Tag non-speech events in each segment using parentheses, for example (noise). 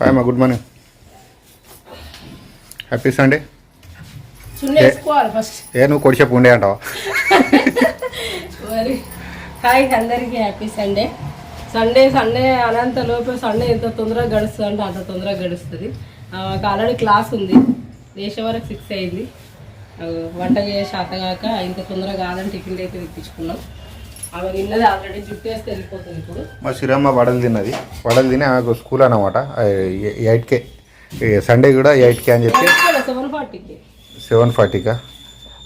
Hi మా good morning happy Sunday ఏ? నువ్వు కొడిసేపు ఉండే అంటావా? మరి హాయ్ అందరికీ హ్యాపీ సండే సండే సండే అనంత లోపు సండే ఎంత తొందరగా గడుస్తుంది అంటే అంత తొందరగా గడుస్తుంది. మాకు ఆల్రెడీ క్లాస్ ఉంది. లేచే వరకు సిక్స్ అయింది. వంట చేసే కాక ఇంత తొందరగా కాదని టిఫిన్ అయితే తెప్పించుకున్నాం. మా శ్రీరమ్మ వడలు తిన్నది. వడలు తిని ఆమెకు స్కూల్ అనమాట ఎయిట్కే సండే కూడా ఎయిట్కే అని చెప్పి. సెవెన్ ఫార్టీకి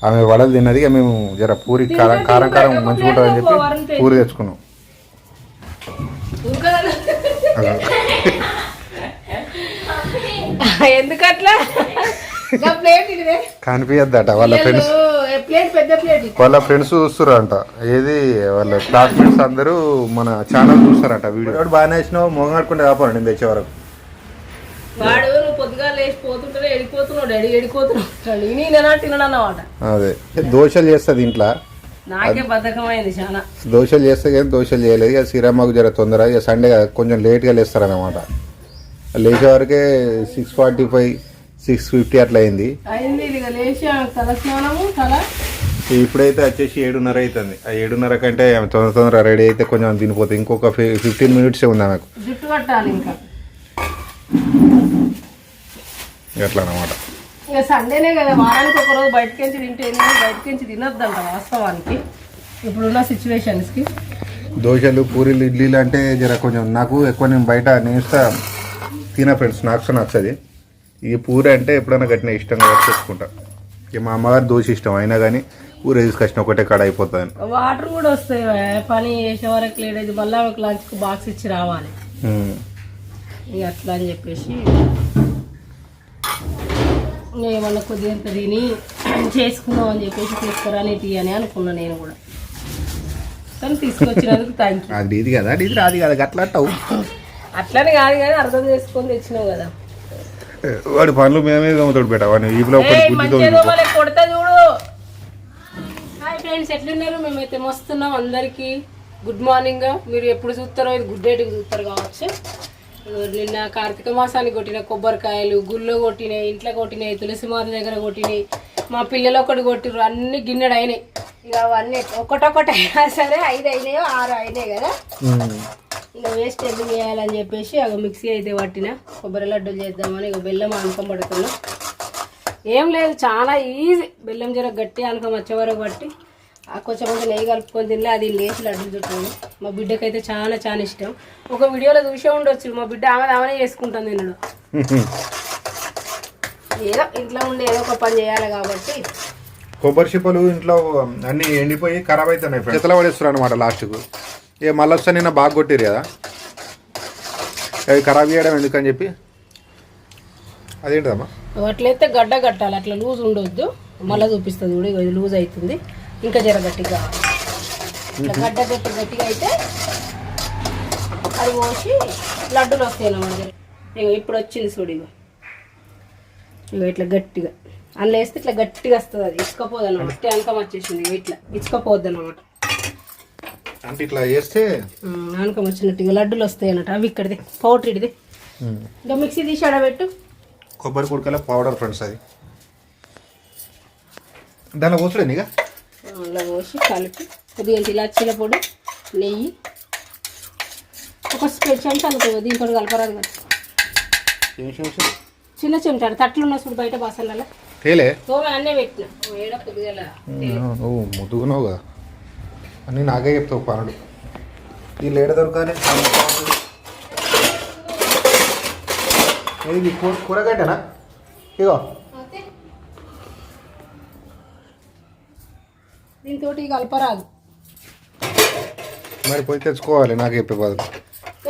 ఆమె వడలు తిన్నది ఇక మేము జర పూరి కారం కారం కారం మంచిగా ఉంటుందని చెప్పి పూరి తెచ్చుకున్నాం. (laughs) ఎందుకట్లా? కనిపించద్దట వాళ్ళ ఫ్రెండ్స్. ప్లేట్ పెద్ద ప్లేట్ వాళ్ళ ఫ్రెండ్స్ చూస్తారంట ఏది వాళ్ళ క్లాస్మేట్స్ అందరూ మన ఛానల్ చూస్తారంట వీడియో. వాడు బాగానే వేసినావు మొగమాడుకుంటే కాపాడు నేను తెచ్చే వరకు. వాడు నువ్వు పొద్దుగా లేచి పోతుంటే ఎడిపోతున్నావు డాడీ ఎడిపోతున్నావు నేను తినడు అన్నమాట. అదే దోశలు చేస్తుంది ఇంట్లో నాకే బద్ధకమైంది చాలా. దోశలు చేస్తే కానీ దోశలు చేయలేదు. ఇక శ్రీరామ్మకు జర తొందర ఇక సండే కొంచెం లేట్గా లేస్తారనమాట లేచే వరకే six forty five six fifty అట్లా అయింది. అయింది ఇక లేచి ఆమె తల స్నానము తల. ఇప్పుడైతే వచ్చేసి ఏడున్నర అవుతుంది ఆ ఏడున్నర కంటే తొందర తొందర రెడీ అయితే కొంచెం తినిపోతుంది ఇంకొక ఫిఫ్టీన్ మినిట్సే ఉంది ఆమెకు. జుట్టు కట్టాలి ఇంకా. అట్లా అనమాట ఇక సండేనే కదా వారానికి ఒక రోజు బయటకించి తింటే ఏంది? బయటకించి తినొద్దంట వాస్తవానికి. ఇప్పుడున్న సిచ్యువేషన్స్కి. దోశలు పూరీలు ఇడ్లీలు అంటే జర కొంచెం నాకు ఎక్కువ నేను బయట నేను ఇస్తా తిన ఫ్రెండ్స్ నాకు నచ్చది. ఈ పూరి అంటే ఎప్పుడైనా గట్టిన ఇష్టంగా చేసుకుంటా ఇక మా అమ్మగారు దోశ ఇష్టం అయినా కానీ పూరి తీసుకొచ్చిన ఒకటే కాడ అయిపోతుంది వాటర్ కూడా వస్తాయి. పని చేసే వరకు లేడేది మళ్ళీ ఆమెకు లంచ్కి బాక్స్ ఇచ్చి రావాలి. ఇక అట్లా అని చెప్పేసి ఏమన్నా కొద్దిగా ఎంత తిని చేసుకుందాం అని చెప్పేసి తీసుకురాని తీయని అనుకున్నా నేను కూడా. కానీ తీసుకొచ్చినందుకు థ్యాంక్ యూ అది ఇది కదా అది ఇది రాదు కదా అంటావు. అట్లనే కాదు కానీ అర్థం చేసుకొని తెచ్చినావు కదా. వాడి పనులు మేమే దమ్ముతాడు పెట్ట వాడిని ఒకటి దోమలే కొడతా చూడు. హాయ్ ఫ్రెండ్స్ ఎట్లున్నారు? మేమైతే మస్తున్నాం అందరికీ. గుడ్ మార్నింగ్ మీరు ఎప్పుడు చూస్తారో ఇది గుడ్ డేట్కి చూస్తారు కావచ్చు. నిన్న కార్తీక మాసానికి కొట్టిన కొబ్బరికాయలు గుళ్ళో కొట్టినాయి ఇంట్లో కొట్టినాయి తులసి మాత దగ్గర కొట్టినాయి. మా పిల్లలు ఒకటి కొట్టిర్రు అన్ని గిన్నెడు అయినాయి ఇక అవన్నీ ఒకటొకటి అయినా సరే ఐదు అయినాయో ఆరు అయినాయి కదా. ఇంకా వేస్ట్ ఎందుకు చేయాలని చెప్పేసి అగ మిక్సీ అయితే పట్టిన. కొబ్బరి లడ్డూలు చేద్దామని ఇక బెల్లం అనుకం పడుతున్నా ఏం లేదు చాలా ఈజీ బెల్లం జర గట్టి అనుకం వచ్చే వరకు పట్టి ఆ కొంచెం కొంచెం నెయ్యి కలుపుకొని తినలే అది లేచి లడ్డూలు చుట్టాను మా బిడ్డకైతే చాలా చాలా ఇష్టం. ఒక వీడియోలో చూసే ఉండొచ్చు మా బిడ్డ ఆమె ఆమెనే చేసుకుంటుంది తినడు. ఏదో ఇంట్లో ఉండి ఏదో ఒక పని చేయాలి కాబట్టి. కొబ్బరి చిప్పలు ఇంట్లో అన్ని ఎండిపోయి ఖరాబ్ అవుతున్నాయి చేతల పడేస్తారు అనమాట లాస్ట్కు. ఏ మళ్ళీ వస్తే నిన్న బాగా కొట్టిరు కదా. అవి ఖరాబ్ చేయడం ఎందుకని చెప్పి? అదేంటమ్మా అట్లయితే గడ్డ కట్టాలి అట్లా లూజ్ ఉండొద్దు. మళ్ళీ చూపిస్తుంది కూడా ఇది లూజ్ అవుతుంది. ఇంకా జర గట్టిగా గడ్డ గట్టి గట్టిగా అయితే అది పోసి లడ్డూలు వస్తాయి అన్నమాట ఇగో ఇప్పుడు వచ్చింది చూడు ఇగో. ఇగో ఇట్లా గట్టిగా. అందులో వేస్తే ఇట్లా గట్టిగా వస్తుంది అది. ఇసుకపోదు అనమాట ఇట్టే అంకం వచ్చేసింది ఇట్లా. ఇసుకపోద్ది అనమాట అంటే ఇట్లా చేస్తే ఆనకం వచ్చినట్టుగా లడ్డూలు వస్తాయి అన్నట్టు. అవి ఇక్కడిది పౌడర్ ఇడిది ఇంకా మిక్సీ తీసి ఆడబెట్టు. కొబ్బరి కుడకల పౌడర్ ఫ్రెండ్స్ అది. దానిలో పోసలేదు ఇక? అలా పోసి కలిపి కొద్దిగా ఇలాచీల పొడి నెయ్యి. ఒక స్ప్రెడ్ చెంచా అనుకో దీంతో కలపరాదు కదా చిన్న చెంచా తట్లు ఉన్న చూడు బయట బాసన్లలో తేలే. అన్నీ పెట్టిన. వేడ అన్నీ నాకే చెప్తావు పనులు వీళ్ళు ఏడ దొరకాలి ఇది కూరగడ్డనా ఇగో. దీంతో కలపరాదు మరి పోయి తెచ్చుకోవాలి నాకు చెప్పే బదులు.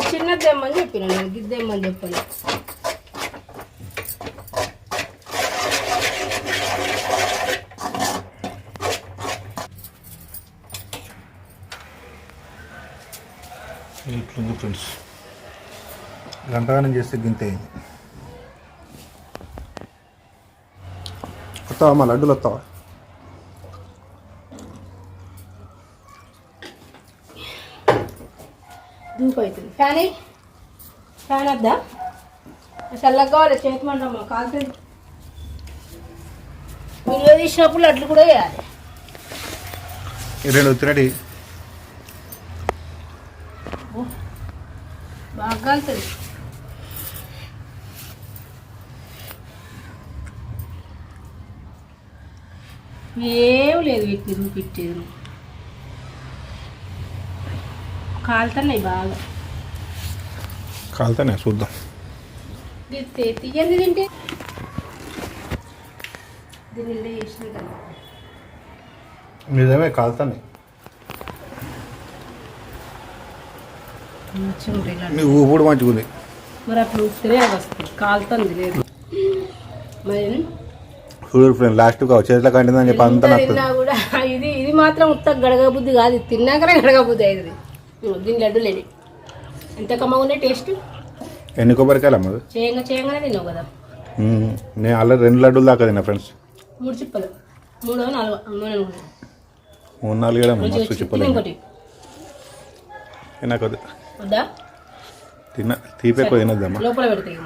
చిన్నది తెమ్మని చెప్పిన నేను గిద్దేమ్మని చెప్పాను ఇట్లుంది ఫ్రెండ్స్. గంటగానం చేస్తే గింతే. వస్తావా మా లడ్డూలు వస్తావా? దూపు అవుతుంది ఫ్యాన్ ఫ్యాన్ వద్దా? చల్లగా కావాలి చేతి మంటమ్మా కాలుతుంది వీడియో తీసినప్పుడు లడ్లు కూడా వేయాలి. రెండు వచ్చినట్టు బాగా కాలుతుంది. ఏం లేదు వీటిని పెట్టేది కాలుతున్నాయి బాగా. కాలుతానే చూద్దాం. తీయండి తింటే. ఇలా చేసిన కదా. నిజమే కాలుతానే ఊపుడు మంచిగా ఉంది మరి వస్తుంది. కాలుతుంది లేదు. మరి చూడు ఫ్రెండ్ లాస్ట్గా చేతిలో కంటిందని చెప్పి అంతా తిన్నా కూడా ఇది ఇది మాత్రం ఉత్త గడగ బుద్ధి కాదు. ఇది తిన్నాకనే గడగ బుద్ధి అయ్యింది దీని ఎంత కమ్మగా టేస్ట్? ఎన్ని కొబ్బరికాయలు అమ్మదు చేయంగా చేయంగానే తిన్నావు కదా. నేను ఆల్రెడీ రెండు లడ్డూలు దాకా తిన్నా ఫ్రెండ్స్. మూడు చిప్పలు. మూడో నాలుగు మూడు నాలుగు. మస్తు నాకు అది వద్దా? తిన్న తీపి తినద్దమ్మా. లోపల పెడతాయి